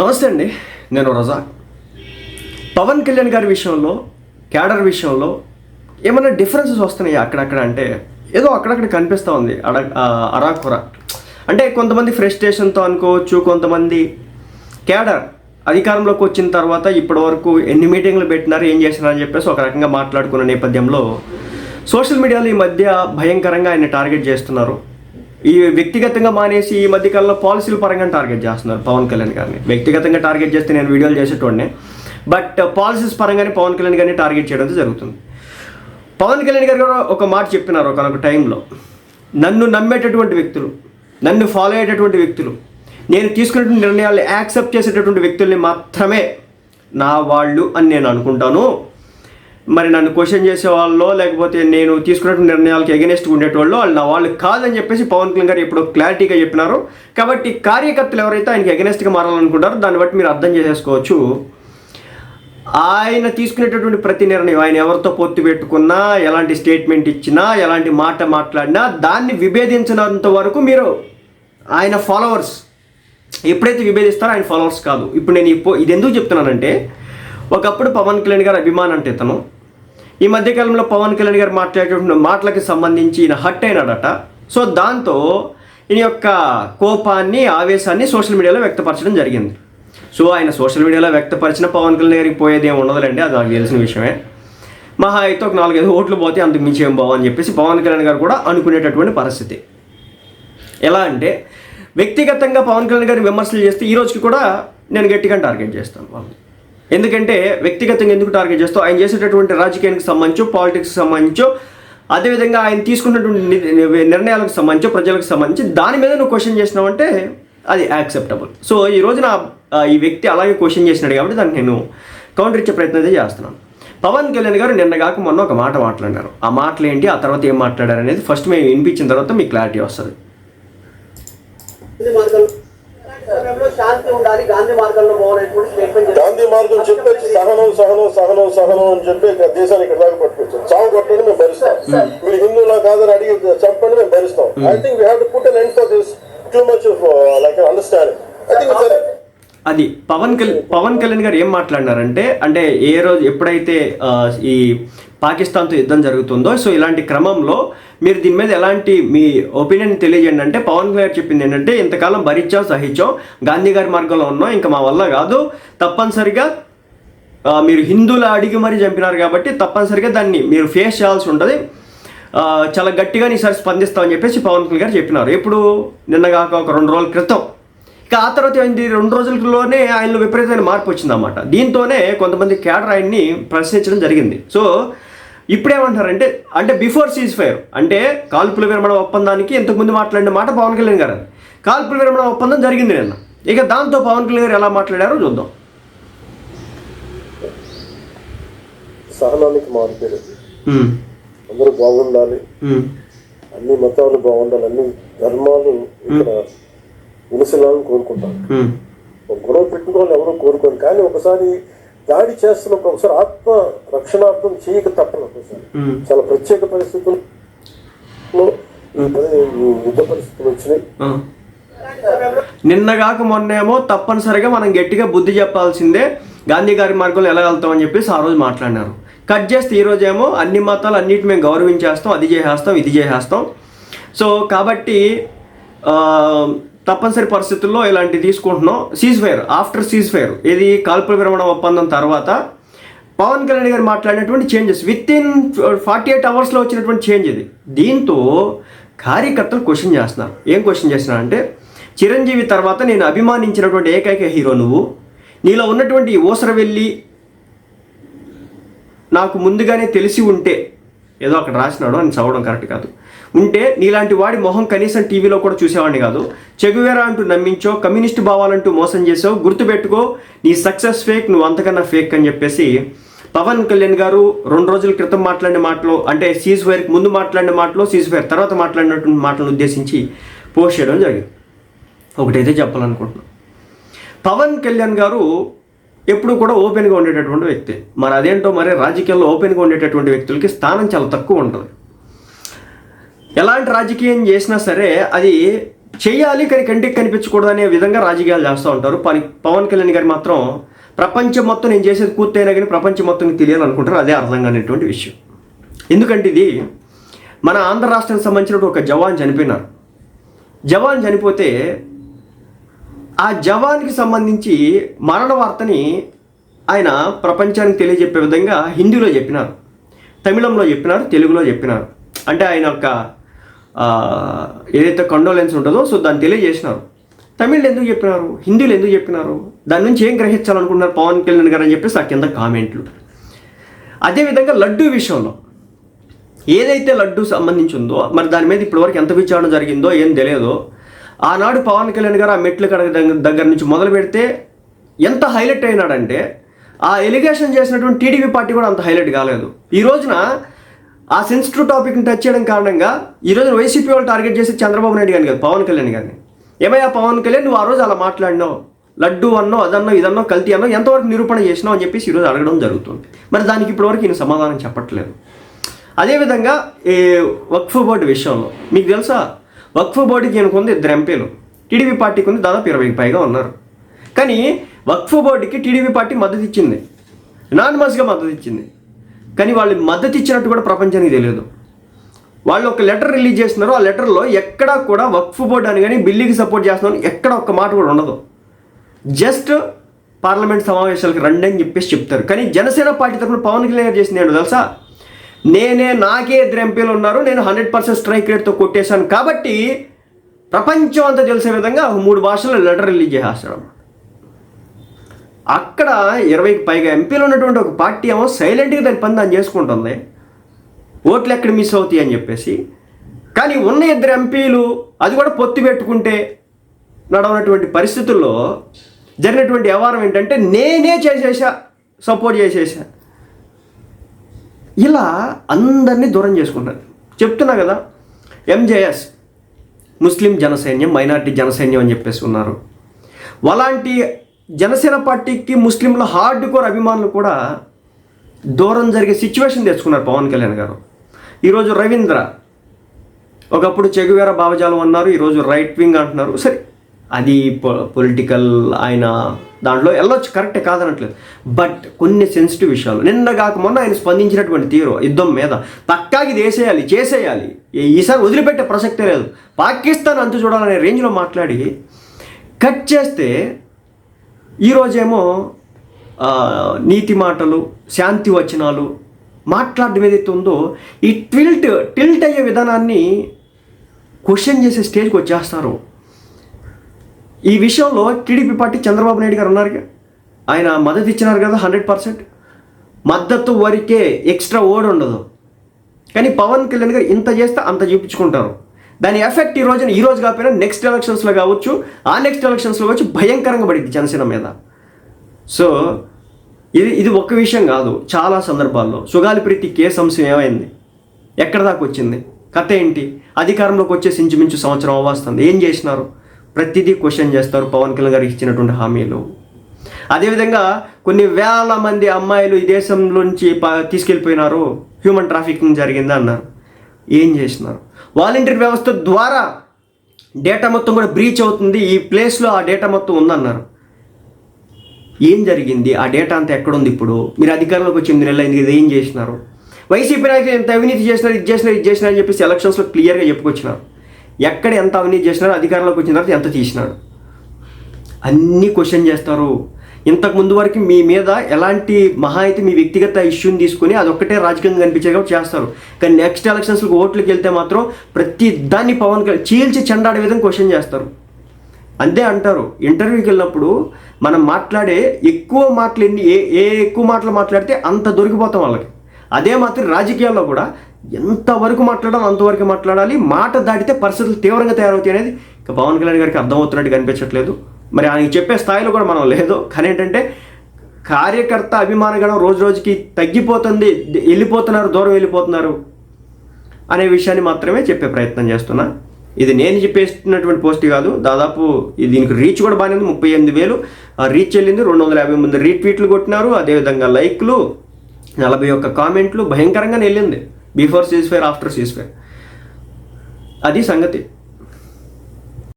నమస్తే అండి నేను రజా. పవన్ కళ్యాణ్ గారి విషయంలో క్యాడర్ విషయంలో ఏమైనా డిఫరెన్సెస్ వస్తున్నాయి అక్కడక్కడ? అంటే ఏదో అక్కడక్కడ కనిపిస్తూ ఉంది అడ అరాకుర. అంటే కొంతమంది ఫ్రస్ట్రేషన్తో అనుకోవచ్చు కొంతమంది క్యాడర్ అధికారంలోకి వచ్చిన తర్వాత ఇప్పటి వరకు ఎన్ని మీటింగ్లు పెట్టినారు ఏం చేసినారు అని చెప్పేసి ఒక రకంగా మాట్లాడుకున్న నేపథ్యంలో సోషల్ మీడియాలో ఈ మధ్య భయంకరంగా ఆయన టార్గెట్ చేస్తున్నారు. ఈ వ్యక్తిగతంగా మానేసి ఈ మధ్యకాలంలో పాలసీల పరంగా టార్గెట్ చేస్తున్నారు పవన్ కళ్యాణ్ గారిని. వ్యక్తిగతంగా టార్గెట్ చేస్తే నేను వీడియోలు చేసేటోడినే. బట్ పాలసీస్ పరంగానే పవన్ కళ్యాణ్ గారిని టార్గెట్ చేయడం జరుగుతుంది. పవన్ కళ్యాణ్ గారు కూడా ఒక మాట చెప్పినారు ఒకనొక టైంలో. నన్ను నమ్మేటటువంటి వ్యక్తులు నన్ను ఫాలో అయ్యేటటువంటి వ్యక్తులు నేను తీసుకునేటువంటి నిర్ణయాలు యాక్సెప్ట్ చేసేటటువంటి వ్యక్తుల్ని మాత్రమే నా వాళ్ళు అని నేను అనుకుంటాను. మరి నన్ను క్వశ్చన్ చేసే వాళ్ళలో లేకపోతే నేను తీసుకున్నటువంటి నిర్ణయాలకు ఎగనెస్ట్ ఉండేటోళ్ళు వాళ్ళు నా వాళ్ళు కాదని చెప్పేసి పవన్ కళ్యాణ్ గారు ఇప్పుడు క్లారిటీగా చెప్పినారు. కాబట్టి కార్యకర్తలు ఎవరైతే ఆయనకి ఎగనెస్ట్గా మారాలనుకుంటారో దాన్ని బట్టి మీరు అర్థం చేసేసుకోవచ్చు. ఆయన తీసుకునేటటువంటి ప్రతి నిర్ణయం ఆయన ఎవరితో పొత్తు పెట్టుకున్నా ఎలాంటి స్టేట్మెంట్ ఇచ్చినా ఎలాంటి మాట మాట్లాడినా దాన్ని విభేదించినంత వరకు మీరు ఆయన ఫాలోవర్స్ ఎప్పుడైతే విభేదిస్తారో ఆయన ఫాలోవర్స్ కాదు. ఇప్పుడు నేను ఇప్పు ఇది ఎందుకు చెప్తున్నానంటే ఒకప్పుడు పవన్ కళ్యాణ్ గారు అభిమానం అంటే ఇతను. ఈ మధ్యకాలంలో పవన్ కళ్యాణ్ గారు మాట్లాడేటువంటి మాటలకు సంబంధించి ఈయన హట్ అయినాడట. సో దాంతో ఈయన యొక్క కోపాన్ని ఆవేశాన్ని సోషల్ మీడియాలో వ్యక్తపరచడం జరిగింది. సో ఆయన సోషల్ మీడియాలో వ్యక్తపరిచిన పవన్ కళ్యాణ్ గారికి పోయేది ఏమి ఉండదులేండి అది నాకు తెలిసిన విషయమే. మహా అయితే ఒక నాలుగైదు ఓట్లు పోతే అంతకు మించి ఏం బావు అని చెప్పేసి పవన్ కళ్యాణ్ గారు కూడా అనుకునేటటువంటి పరిస్థితి. ఎలా అంటే వ్యక్తిగతంగా పవన్ కళ్యాణ్ గారిని విమర్శలు చేస్తే ఈ రోజుకి కూడా నేను గట్టిగా టార్గెట్ చేస్తాను వాళ్ళని. ఎందుకంటే వ్యక్తిగతంగా ఎందుకు టార్గెట్ చేస్తూ ఆయన చేసేటటువంటి రాజకీయానికి సంబంధించి పాలిటిక్స్కి సంబంధించో అదేవిధంగా ఆయన తీసుకున్నటువంటి నిర్ణయాలకు సంబంధించి ప్రజలకు సంబంధించి దాని మీద నువ్వు క్వశ్చన్ చేసినావంటే అది యాక్సెప్టబుల్ సో ఈ రోజున ఈ వ్యక్తి అలాగే క్వశ్చన్ చేసినాడు కాబట్టి దానికి నేను కౌంటర్ ఇచ్చే ప్రయత్నం అయితే చేస్తున్నాను. పవన్ కళ్యాణ్ గారు నిన్న కాక మొన్న ఒక మాట మాట్లాడారు. ఆ మాటలు ఏంటి? ఆ తర్వాత ఏం మాట్లాడారు అనేది ఫస్ట్ మేము వినిపించిన తర్వాత మీకు క్లారిటీ వస్తుంది. శాంతి ఉండాలి గాంధీ మార్గంలో పోవాలనేటువంటి స్టేట్మెంట్ చేశారు. గాంధీ మార్గం చెప్పేసి సహనం సహనం సహనం సహనం అని చెప్పి దేశాన్ని ఇక్కడ దాకా పట్టుకొచ్చాం చావు కొట్టండి మేము భరిస్తాం. మీరు హిందువులా కాదని అడిగి చంపండి మేము భరిస్తాం. I think we have to put an end for this too much like understanding I think అది పవన్ కళ్యాణ్ పవన్ కళ్యాణ్ గారు ఏం మాట్లాడినారంటే అంటే ఏ రోజు ఎప్పుడైతే ఆ, ఈ పాకిస్తాన్తో యుద్ధం జరుగుతుందో. సో ఇలాంటి క్రమంలో మీరు దీని మీద ఎలాంటి మీ ఒపీనియన్ తెలియజేయండి అంటే పవన్ కళ్యాణ్ చెప్పింది ఏంటంటే ఇంతకాలం భరించాం సహించాం గాంధీ గారి మార్గంలో ఉన్నాం ఇంకా మా వల్ల కాదు. తప్పనిసరిగా మీరు హిందువులు అడిగి మరీ చంపినారు కాబట్టి తప్పనిసరిగా దాన్ని మీరు ఫేస్ చేయాల్సి ఉంటుంది. చాలా గట్టిగా ఈసారి స్పందిస్తామని చెప్పేసి పవన్ కళ్యాణ్ గారు చెప్పినారు. ఇప్పుడు నిన్న కాక ఒక రెండు రోజుల క్రితం. ఇక ఆ తర్వాత ఏంటి రెండు రోజులలోనే ఆయనలో విపరీతమైన మార్పు వచ్చిందన్నమాట. దీంతోనే కొంతమంది క్యాడర్ ఆయన్ని ప్రశ్నించడం జరిగింది. సో ఇప్పుడేమంటారంటే అంటే బిఫోర్ సీజ్ ఫైర్ అంటే కాల్పుల విరమణ ఒప్పందానికి ఇంతకుముందు మాట్లాడిన మాట పవన్ కళ్యాణ్ గారు కాల్పుల విరమణ ఒప్పందం జరిగింది నిన్న. ఇక దాంతో పవన్ కళ్యాణ్ గారు ఎలా మాట్లాడారో చూద్దాం. సహనానికి మారిపోయారు ఉమ్, అందరూ బాగుండాలి. అన్ని మతాలు బాగుండాలి అన్ని ధర్మాలు ఇక్కడ ఉలిసిలాలని కోరుకుంటాం గొడవ పెట్టుకోవాలని ఎవరు కోరుకోరు. కానీ ఒకసారి దాడి చేస్తున్నప్పుడు ఒకసారి ఆత్మ రక్షణార్థం చేయక తప్పను ఒకసారి. చాలా ప్రత్యేక పరిస్థితుల్లో యుద్ధ పరిస్థితులు వచ్చినాయి. ఆ. నిన్న కాక మొన్నేమో తప్పనిసరిగా మనం గట్టిగా బుద్ధి చెప్పాల్సిందే గాంధీ గారి మార్గంలో ఎలా వెళ్తామని చెప్పేసి ఆ రోజు మాట్లాడినారు. కట్ చేస్తే ఈ రోజేమో అన్ని మతాలు అన్నిటి మేము గౌరవించేస్తాం అది చేసేస్తాం ఇది చేసేస్తాం. సో కాబట్టి తప్పనిసరి పరిస్థితుల్లో ఇలాంటి తీసుకుంటున్నాం. Cease fire after cease fire ఇది కాల్పుల విరమణ ఒప్పందం తర్వాత పవన్ కళ్యాణ్ గారు మాట్లాడినటువంటి changes with in forty eight అవర్స్లో వచ్చినటువంటి చేంజ్ ఇది. దీంతో కార్యకర్తలు క్వశ్చన్ చేస్తున్నారు. ఏం క్వశ్చన్ చేస్తున్నారు అంటే చిరంజీవి తర్వాత నేను అభిమానించినటువంటి ఏకైక హీరో నువ్వు. నీలో ఉన్నటువంటి ఓసర వెళ్ళి నాకు ముందుగానే తెలిసి ఉంటే ఏదో అక్కడ రాసినాడు అని చదవడం కరెక్ట్ కాదు. ఉంటే నీలాంటి వాడి మొహం కనీసం టీవీలో కూడా చూసేవాడిని కాదు. చెగువేరా అంటూ నమ్మించో కమ్యూనిస్ట్ భావాలంటూ మోసం చేసావు గుర్తుపెట్టుకో నీ సక్సెస్ ఫేక్ నువ్వు అంతకన్నా ఫేక్ అని చెప్పేసి పవన్ కళ్యాణ్ గారు రెండు రోజుల క్రితం మాట్లాడిన మాటలు అంటే సీజ్ ఫైర్కి ముందు మాట్లాడిన మాటలు సీజ్ ఫైర్ తర్వాత మాట్లాడినటువంటి మాటలను ఉద్దేశించి పోస్ట్ చేయడం జరిగింది. ఒకటైతే చెప్పాలనుకుంటున్నాను పవన్ కళ్యాణ్ గారు ఎప్పుడు కూడా ఓపెన్గా ఉండేటటువంటి వ్యక్తి. మరి అదేంటో మరి రాజకీయాల్లో ఓపెన్గా ఉండేటటువంటి వ్యక్తులకి స్థానం చాలా తక్కువ ఉంటుంది. ఎలాంటి రాజకీయం చేసినా సరే అది చేయాలి కానీ కంటికి కనిపించకూడదు అనే విధంగా రాజకీయాలు చేస్తూ ఉంటారు. పని పవన్ కళ్యాణ్ గారు మాత్రం ప్రపంచం మొత్తం నేను చేసేది పూర్తయినా కానీ ప్రపంచం మొత్తం తెలియాలి అనుకుంటారు అదే అర్థం కానిటువంటి విషయం. ఎందుకంటే ఇది మన ఆంధ్ర రాష్ట్రానికి సంబంధించిన ఒక జవాన్ చనిపోయినారు. జవాన్ చనిపోతే ఆ జవాన్కి సంబంధించి మరణ వార్తని ఆయన ప్రపంచానికి తెలియజెప్పే విధంగా హిందీలో చెప్పినారు. తమిళంలో చెప్పినారు తెలుగులో చెప్పినారు. అంటే ఆయన యొక్క ఏదైతే కండోలెన్స్ ఉంటుందో సో దాన్ని తెలియజేసినారు. తమిళ్ ఎందుకు చెప్పినారు? హిందీలో ఎందుకు చెప్పినారు? దాని నుంచి ఏం గ్రహించాలనుకుంటున్నారు పవన్ కళ్యాణ్ గారు అని చెప్పేసి ఆ కింద కామెంట్లు అదేవిధంగా లడ్డూ విషయంలో. ఏదైతే లడ్డు సంబంధించి ఉందో మరి దాని మీద ఇప్పటివరకు ఎంత విచారణ జరిగిందో ఏం తెలియదో ఆనాడు పవన్ కళ్యాణ్ గారు ఆ మెట్లు దగ్గర నుంచి మొదలు పెడితే ఎంత హైలైట్ అయినాడంటే ఆ ఎలిగేషన్ చేసినటువంటి టీడీపీ పార్టీ కూడా అంత హైలైట్ కాలేదు. ఈ రోజున ఆ సెన్సిటివ్ టాపిక్ని టచ్ చేయడం కారణంగా ఈ రోజున వైసీపీ వాళ్ళు టార్గెట్ చేసి చంద్రబాబు నాయుడు గారిని కాదు పవన్ కళ్యాణ్ గారిని. ఏమయ్యా పవన్ కళ్యాణ్ నువ్వు ఆ రోజు అలా మాట్లాడినావు. లడ్డు అన్నో అదన్నో ఇదన్నో కల్తీ అన్నో ఎంతవరకు నిరూపణ చేసినావు అని చెప్పేసి ఈరోజు అడగడం జరుగుతుంది. మరి దానికి ఇప్పటివరకు ఈయన సమాధానం చెప్పట్లేదు. అదేవిధంగా ఈ వక్ఫ్ బోర్డు విషయంలో మీకు తెలుసా? వక్ఫ్ బోర్డుకి ఈయనకు ఉంది ఇద్దరు ఎంపీలు. టీడీపీ పార్టీకి ఉంది దాదాపు ఇరవైకి పైగా ఉన్నారు. కానీ వక్ఫ్ బోర్డుకి టీడీపీ పార్టీ మద్దతు ఇచ్చింది. నాన్మస్గా మద్దతు ఇచ్చింది. కానీ వాళ్ళు మద్దతు ఇచ్చినట్టు కూడా ప్రపంచానికి తెలియదు. వాళ్ళు ఒక లెటర్ రిలీజ్ చేస్తున్నారు. ఆ లెటర్లో ఎక్కడా కూడా వక్ఫ్ బోర్డు అని కానీ బిల్లుకి సపోర్ట్ చేస్తున్నాను ఎక్కడ ఒక్క మాట కూడా ఉండదు. జస్ట్ పార్లమెంట్ సమావేశాలకు రండి అని చెప్పేసి చెప్తారు. కానీ జనసేన పార్టీ తరఫున పవన్ కళ్యాణ్ చేసింది ఏంటో తెలుసా? నేనే నాకే ఇద్దరు ఎంపీలు ఉన్నారు నేను హండ్రెడ్ పర్సెంట్ స్ట్రైక్ రేట్తో కొట్టేశాను కాబట్టి ప్రపంచం అంతా తెలిసే విధంగా మూడు భాషల్లో లెటర్ రిలీజ్ చేసేస్తాడు అక్కడ ఇరవైకి పైగా ఎంపీలు ఉన్నటువంటి ఒక పార్టీ ఏమో సైలెంట్గా దాని పని దాన్ని చేసుకుంటుంది. ఓట్లు ఎక్కడ మిస్ అవుతాయి అని చెప్పేసి. కానీ ఉన్న ఇద్దరు ఎంపీలు అది కూడా పొత్తు పెట్టుకుంటే నడవనటువంటి పరిస్థితుల్లో జరిగినటువంటి వ్యవహారం ఏంటంటే నేనే చేసేసా సపోర్ట్ చేసేసా. ఇలా అందరినీ దూరం చేసుకుంటారు. చెప్తున్నా కదా ఎంజేఎస్ ముస్లిం జనసైన్యం మైనార్టీ జనసైన్యం అని చెప్పేసి ఉన్నారు. అలాంటి జనసేన పార్టీకి ముస్లింల హార్డ్ కోర్ అభిమానులు కూడా దూరం జరిగే సిచ్యువేషన్ తెచ్చుకున్నారు పవన్ కళ్యాణ్ గారు. ఈరోజు రవీంద్ర ఒకప్పుడు చెగువేర భావజాలం అన్నారు ఈరోజు రైట్ వింగ్ అంటున్నారు. సరే అది పొలిటికల్ ఆయన దాంట్లో వెళ్ళొచ్చు కరెక్టే కాదనట్లేదు. బట్ కొన్ని సెన్సిటివ్ విషయాలు. నిన్న కాక మొన్న ఆయన స్పందించినటువంటి తీరు యుద్ధం మీద. పక్కాకి ఇది వేసేయాలి చేసేయాలి. ఈ- ఈసారి వదిలిపెట్టే ప్రసక్తే లేదు. పాకిస్తాన్ అంతు చూడాలనే రేంజ్లో మాట్లాడి కట్ చేస్తే ఈరోజేమో నీతి మాటలు శాంతి వచనాలు మాట్లాడడం ఏదైతే ఉందో ఈ ట్విల్ట్ టిల్ట్ అయ్యే విధానాన్ని క్వశ్చన్ చేసే స్టేజ్కి వచ్చేస్తారు. ఈ విషయంలో టీడీపీ పార్టీ చంద్రబాబు నాయుడు గారు ఉన్నారు ఆయన మద్దతు ఇచ్చినారు కదా హండ్రెడ్ పర్సెంట్. మద్దతు వరకే ఎక్స్ట్రా ఓడ్ ఉండదు. కానీ పవన్ కళ్యాణ్ గారు ఇంత చేస్తే అంత చూపించుకుంటారు. దాని ఎఫెక్ట్ ఈ రోజున ఈ రోజు కాకపోయినా నెక్స్ట్ ఎలక్షన్స్లో కావచ్చు ఆ నెక్స్ట్ ఎలక్షన్స్లో కావచ్చు భయంకరంగా పడింది జనసేన మీద. సో ఇది ఇది ఒక్క విషయం కాదు చాలా సందర్భాల్లో. సుగాలి ప్రీతి కేసు అంశం ఏమైంది? ఎక్కడ దాకా వచ్చింది? కథ ఏంటి? అధికారంలోకి వచ్చేసి ఇంచుమించు సంవత్సరం అవ్వస్తుంది. ఏం చేసినారు? ప్రతిదీ క్వశ్చన్ చేస్తారు. పవన్ కళ్యాణ్ గారికి ఇచ్చినటువంటి హామీలు. అదేవిధంగా కొన్ని వేల మంది అమ్మాయిలు ఈ దేశంలోంచి ప- తీసుకెళ్ళిపోయినారు. హ్యూమన్ ట్రాఫికింగ్ జరిగిందా అన్నారు. ఏం చేసినారు? వాలంటీర్ వ్యవస్థ ద్వారా డేటా మొత్తం కూడా బ్రీచ్ అవుతుంది. ఈ ప్లేస్లో ఆ డేటా మొత్తం ఉందన్నారు. ఏం జరిగింది? ఆ డేటా అంతా ఎక్కడుంది ఇప్పుడు? మీరు అధికారంలోకి వచ్చి ఎనిమిది నెలలు అయింది ఏం చేసినారు? వైసీపీ నాయకులు ఎంత అవినీతి చేసినారు ఇది చేసినారు ఇది చేసినారు అని చెప్పేసి ఎలక్షన్స్లో క్లియర్గా చెప్పుకొచ్చినారు. ఎక్కడ ఎంత అవినీతి చేసినారో అధికారంలోకి వచ్చిన తర్వాత ఎంత తీసినాడు. అన్నీ క్వశ్చన్ చేస్తారు. ఇంతకు ముందు వరకు మీ మీద ఎలాంటి మహా అయితే మీ వ్యక్తిగత ఇష్యూని తీసుకుని అదొక్కటే రాజకీయంగా కనిపించే కాబట్టి చేస్తారు. కానీ నెక్స్ట్ ఎలక్షన్స్కి ఓట్లకి వెళ్తే మాత్రం ప్రతి దాన్ని పవన్ కళ్యాణ్ చీల్చి చెండాడే విధంగా క్వశ్చన్ చేస్తారు. అంతే అంటారు. ఇంటర్వ్యూకి వెళ్ళినప్పుడు మనం మాట్లాడే ఎక్కువ మాటలు ఎన్ని ఏ ఏ ఎక్కువ మాటలు మాట్లాడితే అంత దొరికిపోతాం వాళ్ళకి. అదే మాత్రం రాజకీయాల్లో కూడా ఎంతవరకు మాట్లాడాలి అంతవరకు మాట్లాడాలి. మాట దాటితే పరిస్థితులు తీవ్రంగా తయారవుతాయి అనేది ఇక పవన్ కళ్యాణ్ గారికి అర్థమవుతున్నట్టు కనిపించట్లేదు మరి ఆయనకి చెప్పే స్థాయిలో కూడా మనం లేదు. కానీ ఏంటంటే కార్యకర్త అభిమానగణం రోజు రోజుకి తగ్గిపోతుంది. వెళ్ళిపోతున్నారు దూరం వెళ్ళిపోతున్నారు అనే విషయాన్ని మాత్రమే చెప్పే ప్రయత్నం చేస్తున్నా. ఇది నేను చెప్పేస్తున్నటువంటి పోస్ట్ కాదు. దాదాపు దీనికి రీచ్ కూడా బాగానే ఉంది. ముప్పై ఎనిమిది వేలు. ఆ రీచ్ వెళ్ళింది. రెండు వందల యాభై మంది రీట్వీట్లు కొట్టినారు. అదేవిధంగా లైక్లు నలభై ఒక్క కామెంట్లు భయంకరంగానే వెళ్ళింది. Before cease fire after cease fire అది సంగతి.